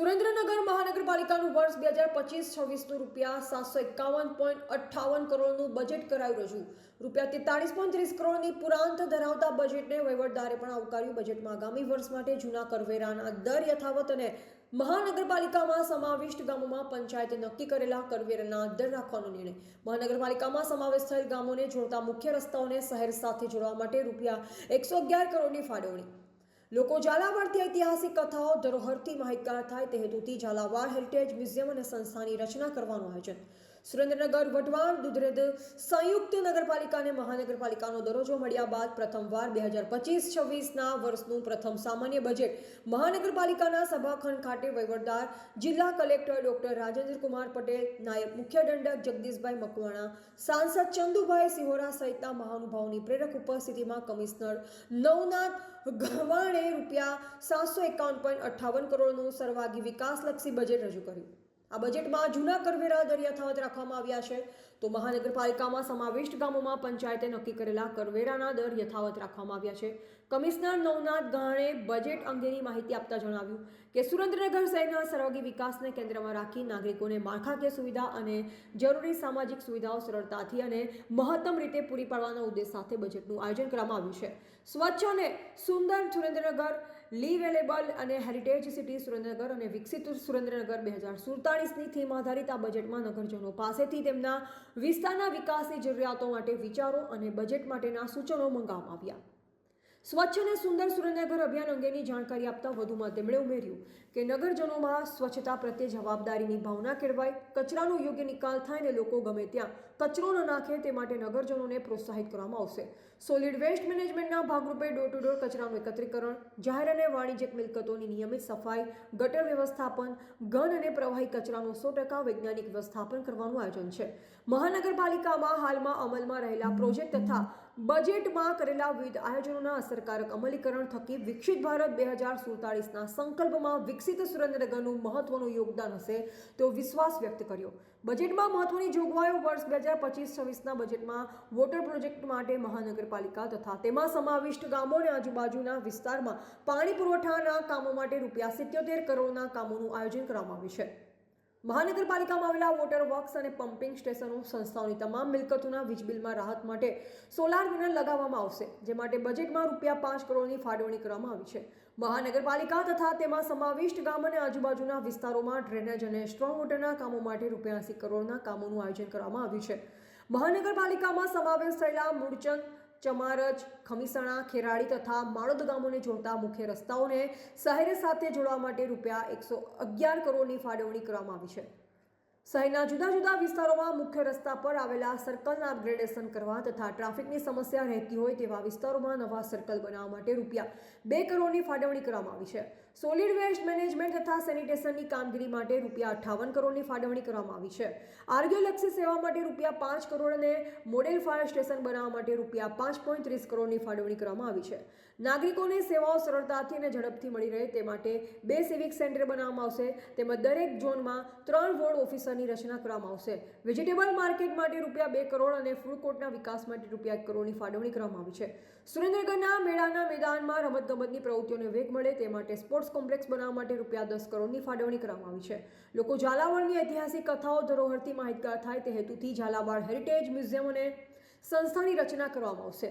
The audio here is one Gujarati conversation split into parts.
સુરેન્દ્રનગર મહાનગરપાલિકાનું વર્ષ બે હજાર પચીસ છવ્વીસનું રૂપિયા સાતસો એકાવન પોઈન્ટ અઠ્ઠાવન કરોડનું બજેટ કરાયું રજૂ. રૂપિયા તેતાળીસ પોઈન્ટ ત્રીસ કરોડની પુરાંત ધરાવતા બજેટને વહીવટદારે પણ આવકાર્યું. બજેટમાં આગામી વર્ષ માટે જૂના કરવેરાના દર યથાવત અને મહાનગરપાલિકામાં સમાવિષ્ટ ગામોમાં પંચાયતે નક્કી કરેલા કરવેરાના દર રાખવાનો નિર્ણય. મહાનગરપાલિકામાં સમાવેશ થયેલ ગામોને જોડતા મુખ્ય રસ્તાઓને શહેર સાથે જોડવા માટે રૂપિયા એકસો અગિયાર કરોડની ફાળવણી. લોકો ઝાલાવાડથી ઐતિહાસિક કથાઓ, ધરોહરથી માહિતગાર થાય તે હેતુથી ઝાલાવાડ હેરિટેજ મ્યુઝિયમ અને સંસ્થાની રચના કરવાનું આયોજન. સુરેન્દ્રનગર, વઢવાણ, દુધરેદ સંયુક્ત નગરપાલિકાને મહાનગરપાલિકાનો દરજ્જો મળ્યા બાદ પ્રથમવાર બે હજાર પચીસ છવ્વીસના વર્ષનું પ્રથમ સામાન્ય બજેટ મહાનગરપાલિકાના સભાખંડ ખાતે વહીવટદાર જિલ્લા કલેક્ટર ડોક્ટર રાજેન્દ્ર કુમાર પટેલ, નાયબ મુખ્ય દંડક જગદીશભાઈ મકવાણા, સાંસદ ચંદુભાઈ સિહોરા સહિતના મહાનુભાવોની પ્રેરક ઉપસ્થિતિમાં કમિશનર નવનાથ ગવાણે રૂપિયા સાતસો એકાવન પોઈન્ટ અઠ્ઠાવન કરોડનું સર્વાગી વિકાસલક્ષી બજેટ રજૂ કર્યું. આ બજેટમાં જૂના કરવેરા દરિયાથાવત યથાવત રાખવામાં આવ્યા છે. તો મહાનગરપાલિકામાં સમાવિષ્ટ ગામોમાં પંચાયતે નક્કી કરેલા કરવેરાના દર યથાવત રાખવામાં આવ્યા છે. કમિશનર નવનાથ ગાણે બજેટ અંગેની માહિતી આપતા જણાવ્યું કે સુરેન્દ્રનગર શહેરના સર્વાગી વિકાસને કેન્દ્રમાં રાખી નાગરિકોને માળખાકીય સુવિધા અને જરૂરી સામાજિક સુવિધાઓ સરળતાથી અને મહત્તમ રીતે પૂરી પાડવાના ઉદ્દેશ સાથે બજેટનું આયોજન કરવામાં આવ્યું છે. સ્વચ્છ અને સુંદર સુરેન્દ્રનગર લીવેલેબલ અને હેરિટેજ સિટી સુરેન્દ્રનગર અને વિકસિત સુરેન્દ્રનગર બે હજાર સુડતાળીસની થીમ આધારિત આ બજેટમાં નગરજનો પાસેથી તેમના વિસ્તારના વિકાસની જરૂરિયાતો માટે વિચારો અને બજેટ માટેના સૂચનો મંગાવવામાં આવ્યા. સ્વચ્છ અને સુંદર સુરેન્દ્રનગર અભિયાન અંગેની જાણકારી આપતા વધુમાં તેમણે ઉમેર્યું કે નગરજનોમાં સ્વચ્છતા પ્રત્યે જવાબદારીની ભાવના કેળવાય, કચરાનો યોગ્ય નિકાલ થાય અને લોકો ગમે ત્યાં કચરો ન નાખે તે માટે નગરજનોને પ્રોત્સાહિત કરવામાં આવશે. સોલિડ વેસ્ટ મેનેજમેન્ટના ભાગરૂપે ડોર ટુ ડોર કચરાનું એકત્રીકરણ, જાહેર અને વાણિજ્યક મિલકતોની નિયમિત સફાઈ, ગટર વ્યવસ્થાપન, ઘન અને પ્રવાહી કચરાનું સો ટકા વૈજ્ઞાનિક વ્યવસ્થાપન કરવાનું આયોજન છે. મહાનગરપાલિકામાં હાલમાં અમલમાં રહેલા પ્રોજેક્ટ તથા બજેટમાં કરેલા વિવિધ આયોજનોના અસરકારક અમલીકરણ થકી વિકસિત ભારત બે હજાર સુડતાળીસના સંકલ્પમાં વિકસિત સુરેન્દ્રનગરનું મહત્વનું યોગદાન હશે તેવો વિશ્વાસ વ્યક્ત કર્યો. બજેટમાં મહત્વની જોગવાઈઓ વર્ષ બે હજાર પચીસ છવ્વીસના બજેટમાં વોટર પ્રોજેક્ટ માટે મહાનગરપાલિકા તથા તેમાં સમાવિષ્ટ ગામો અને આજુબાજુના વિસ્તારમાં પાણી પુરવઠાના કામો માટે રૂપિયા સિત્યોતેર કરોડના કામોનું આયોજન કરવામાં આવ્યું છે. મહાનગરપાલિકામાં આવેલા વોટર વર્ક્સ અને પમ્પિંગ સ્ટેશનો સંસ્થાઓની તમામ મિલકતોના વીજ બિલમાં રાહત માટે સોલાર પેનલ લગાવવામાં આવશે, જે માટે બજેટમાં રૂપિયા પાંચ કરોડની ફાળવણી કરવામાં આવી છે. મહાનગરપાલિકા તથા તેમાં સમાવિષ્ટ ગામ અને આજુબાજુના વિસ્તારોમાં ડ્રેનેજ અને સ્ટ્રોંગ વોટરના કામો માટે રૂપિયા એંસી કરોડના કામોનું આયોજન કરવામાં આવ્યું છે. મહાનગરપાલિકામાં સમાવેશ થયેલા મૂળચંદ ચમારજ ખમીસણા ખેરાડી તથા માળોદ ગામોને જોડતા મુખ્ય રસ્તાઓને શહેર સાથે જોડવા માટે રૂપિયા એકસો અગિયાર કરોડની ફાળવણી કરવામાં આવી છે. શહેરના જુદા જુદા વિસ્તારોમાં મુખ્ય રસ્તા પર આવેલા સર્કલના અપગ્રેડેશન કરવા તથા ટ્રાફિકની સમસ્યા રહેતી હોય તેવા વિસ્તારોમાં નવા સર્કલ બનાવવા માટે રૂપિયા બે કરોડની ફાળવણી કરવામાં આવી છે. સોલિડ વેસ્ટ મેનેજમેન્ટ તથા સેનિટેશનની કામગીરી માટે રૂપિયા અઠ્ઠાવન કરોડની ફાળવણી કરવામાં આવી છે. આરોગ્યલક્ષી સેવા માટે રૂપિયા પાંચ કરોડ અને મોડેલ ફાયર સ્ટેશન બનાવવા માટે રૂપિયા પાંચ પોઈન્ટ ત્રીસ કરોડની ફાળવણી કરવામાં આવી છે. નાગરિકોને સેવાઓ સરળતાથી અને ઝડપથી મળી રહે તે માટે બે સિવિક સેન્ટર બનાવવામાં આવશે તેમજ દરેક ઝોનમાં ત્રણ વોર્ડ ઓફિસરની રચના કરવામાં આવશે. વેજીટેબલ માર્કેટ માટે રૂપિયા બે કરોડ અને ફૂડ કોર્ટના વિકાસ માટે રૂપિયા એક કરોડની ફાળવણી કરવામાં આવી છે. સુરેન્દ્રનગરના મેળાના મેદાનમાં રમતગમતની પ્રવૃત્તિઓને વેગ મળે તે માટે સ્પોર્ટ્સ કોમ્પ્લેક્સ બનાવવા માટે રૂપિયા દસ કરોડની ફાળવણી કરવામાં આવી છે. લોકો ઝાલાવાડની ઐતિહાસિક કથાઓ ધરોહરથી માહિતગાર થાય તે હેતુથી ઝાલાવાડ હેરિટેજ મ્યુઝિયમ અને સંસ્થાની રચના કરવામાં આવશે,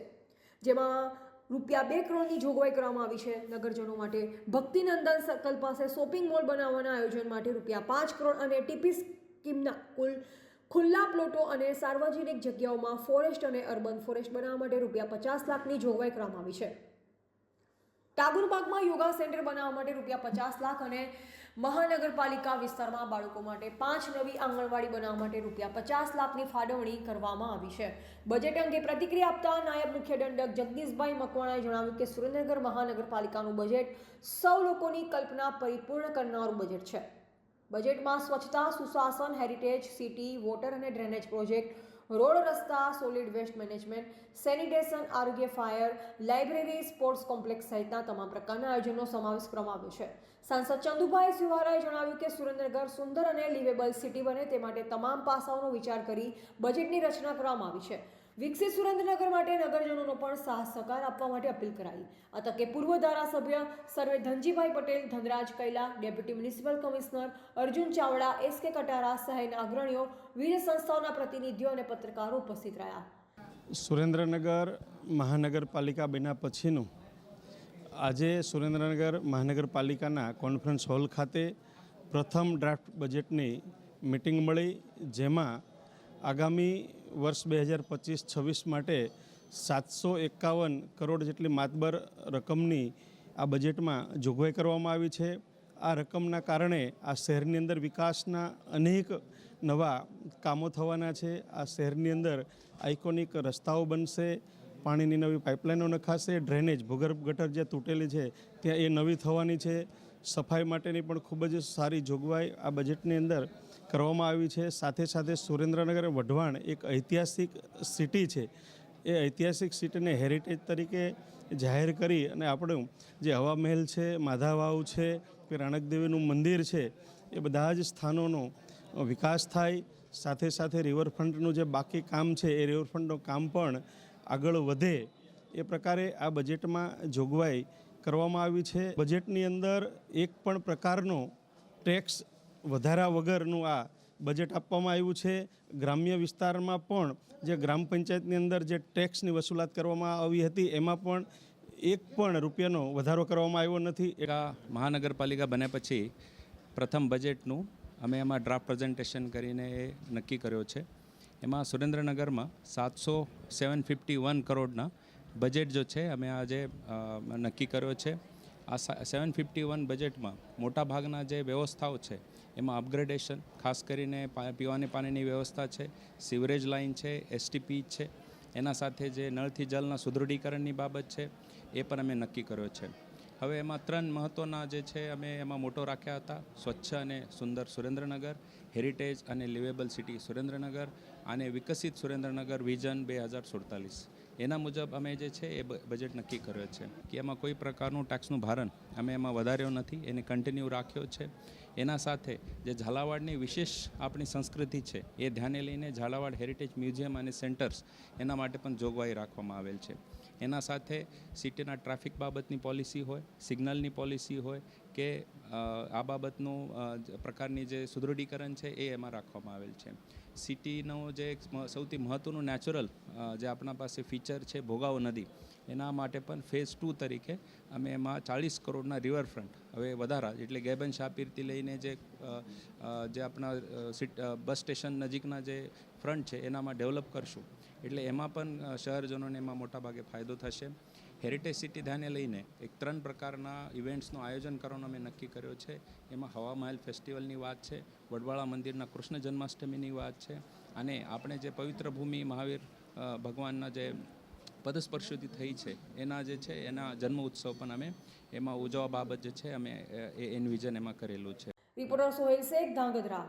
જેમાં રૂપિયા બે કરોડની જોગવાઈ કરવામાં આવી છે. નગરજનો માટે ભક્તિનંદન સર્કલ પાસે શોપિંગ મોલ બનાવવાના આયોજન માટે રૂપિયા પાંચ કરોડ અને ટીપી સ્કીમના કુલ ખુલ્લા પ્લોટો અને સાર્વજનિક જગ્યાઓમાં ફોરેસ્ટ અને અર્બન ફોરેસ્ટ બનાવવા માટે રૂપિયા પચાસ લાખની જોગવાઈ કરવામાં આવી છે. ટાગુરબાગમાં યોગા સેન્ટર બનાવવા માટે રૂપિયા પચાસ લાખ અને મહાનગરપાલિકા વિસ્તારમાં બાળકો માટે પાંચ નવી આંગણવાડી બનાવવા માટે રૂપિયા પચાસ લાખની ફાળવણી કરવામાં આવી છે. બજેટ અંગે પ્રતિક્રિયા આપતા નાયબ મુખ્ય દંડક જગદીશભાઈ મકવાણાએ જણાવ્યું કે સુરેન્દ્રનગર મહાનગરપાલિકાનું બજેટ સૌ લોકોની કલ્પના પરિપૂર્ણ કરનારું બજેટ છે. બજેટમાં સ્વચ્છતા, સુશાસન, હેરિટેજ, સિટી, વોટર અને ડ્રેનેજ પ્રોજેક્ટ રોડ રસ્તા સોલિડ વેસ્ટ મેનેજમેન્ટ સેનિટેશન આરોગ્ય ફાયર લાઇબ્રેરી સ્પોર્ટ્સ કોમ્પ્લેક્સ સહિતના તમામ પ્રકારના આયોજનનો સમાવેશ કરવામાં આવ્યો છે. સાંસદ ચંદુભાઈ સુવારાએ જણાવ્યું કે સુરેન્દ્રનગર સુંદર અને લિવેબલ સિટી બને તે માટે તમામ પાસાઓનો વિચાર કરી બજેટની રચના કરવામાં આવી છે. વિકસિત સુરેન્દ્રનગર માટે નગરજનોનો પણ સાહસ સહકાર આપવા માટે અપીલ કરાઈ. આ તકે પૂર્વ ધારાસભ્ય સર્વે Dhanjibhai Patel, Dhanraj Kaila, deputy municipal commissioner Arjun Chavda, S K Katara સહિતના અગ્રણીઓ વિવિધ સંસ્થાઓના પ્રતિનિધિઓ અને પત્રકારો ઉપસ્થિત રહ્યા. સુરેન્દ્રનગર મહાનગરપાલિકા બન્યા પછીનું આજે સુરેન્દ્રનગર મહાનગરપાલિકાના કોન્ફરન્સ હોલ ખાતે પ્રથમ ડ્રાફ્ટ બજેટની મિટિંગ મળી, જેમાં આગામી વર્ષ બે હજાર પચીસ છવ્વીસ માટે સાતસો એકાવન કરોડ જેટલી માતબર રકમની આ બજેટમાં જોગવાઈ કરવામાં આવી છે. આ રકમના કારણે આ શહેરની અંદર વિકાસના અનેક નવા કામો થવાના છે. આ શહેરની અંદર આઇકોનિક રસ્તાઓ બનશે, પાણીની નવી પાઇપલાઇનો નખાશે ડ્રેનેજ ભૂગર્ભ ગટર જે તૂટેલી છે ત્યાં એ નવી થવાની છે. સફાઈ માટેની પણ ખૂબ જ સારી જોગવાઈ આ બજેટની અંદર કરવામાં આવી છે. સાથે સાથે સુરેન્દ્રનગર વઢવાણ એક ઐતિહાસિક સિટી છે. એ ઐતિહાસિક સિટીને હેરિટેજ તરીકે જાહેર કરી અને આપણું જે હવા મહેલ છે માધા વાવ છે કે રાણકદેવીનું મંદિર છે, એ બધા જ સ્થાનોનો વિકાસ થાય. સાથે સાથે રિવરફ્રન્ટનું જે બાકી કામ છે, એ રિવરફ્રન્ટનું કામ પણ આગળ વધે. એ પ્રકારે આ બજેટમાં જોગવાઈ કરવામાં આવી છે. બજેટની અંદર એક પણ પ્રકારનો ટેક્સ વધારા વગરનું આ બજેટ આપવામાં આવ્યું છે. ગ્રામ્ય વિસ્તારમાં પણ જે ગ્રામ પંચાયતની અંદર જે ટેક્સની વસૂલાત કરવામાં આવી હતી, એમાં પણ એક પણ રૂપિયાનો વધારો કરવામાં આવ્યો નથી. આ મહાનગરપાલિકા બન્યા પછી પ્રથમ બજેટનું અમે એમાં ડ્રાફ્ટ પ્રેઝન્ટેશન કરીને એ નક્કી કર્યો છે. એમાં સુરેન્દ્રનગરમાં સાતસો સેવન ફિફ્ટી વન કરોડના બજેટ જો છે, અમે આજે નક્કી કર્યો છે. આ સેવન ફિફ્ટી વન બજેટમાં મોટા ભાગના જે વ્યવસ્થાઓ છે, એમાં અપગ્રેડેશન ખાસ કરીને પીવાની પાણીની વ્યવસ્થા છે સિવરેજ લાઇન છે એસટીપી છે, એના સાથે જે નળથી જલના સુદૃઢીકરણની બાબત છે એ પણ અમે નક્કી કર્યો છે. હવે એમાં ત્રણ મહત્ત્વના જે છે, અમે એમાં મોટો રાખ્યા હતા. સ્વચ્છ અને સુંદર સુરેન્દ્રનગર હેરિટેજ અને લિવેબલ સિટી સુરેન્દ્રનગર અને વિકસિત સુરેન્દ્રનગર વિઝન બે હજાર સુડતાલીસ. એના મુજબ અમે જે છે, એ બજેટ નક્કી કર્યો છે કે એમાં કોઈ પ્રકારનું ટેક્સનું ભારણ અમે એમાં વધાર્યો નથી. એને કન્ટિન્યુ રાખ્યો છે. એના સાથે જે ઝાલાવાડની વિશેષ આપણી સંસ્કૃતિ છે, એ ધ્યાને લઈને ઝાલાવાડ હેરિટેજ મ્યુઝિયમ અને સેન્ટર્સ એના માટે પણ જોગવાઈ રાખવામાં આવેલ છે. એના સાથે સિટીના ટ્રાફિક બાબતની પોલિસી હોય સિગ્નલની પોલિસી હોય કે આ બાબતનું પ્રકારની જે સુદૃઢીકરણ છે એ એમાં રાખવામાં આવેલ છે. સિટીનો જે સૌથી મહત્ત્વનું નેચરલ જે આપણા પાસે ફીચર છે ભોગાવો નદી, એના માટે પણ ફેઝ ટુ તરીકે અમે એમાં ચાળીસ કરોડના રિવરફ્રન્ટ હવે વધારા, એટલે ગેબન શાપીરથી લઈને જે જે આપણા બસ સ્ટેશન નજીકના જે ફ્રન્ટ છે, એનામાં ડેવલપ કરશું. એટલે એમાં પણ શહેરજનોને એમાં મોટાભાગે ફાયદો થશે. હેરિટેજ સિટી ધ્યાને લઈને એક ત્રણ પ્રકારના ઇવેન્ટ્સનું આયોજન કરવાનો અમે નક્કી કર્યો છે. એમાં હવા મહેલ ફેસ્ટિવલની વાત છે, વડવાળા મંદિરના કૃષ્ણ જન્માષ્ટમીની વાત છે અને આપણે જે પવિત્ર ભૂમિ મહાવીર ભગવાનના જે પદસ્પર્શુથી થઈ છે, એના જે છે, એના જન્મ ઉત્સવ પણ અમે એમાં ઉજવવા બાબત જે છે, અમે એ એનવિઝન એમાં કરેલું છે. રિપોર્ટર સોહેલ શેખ ધાંગધ્રા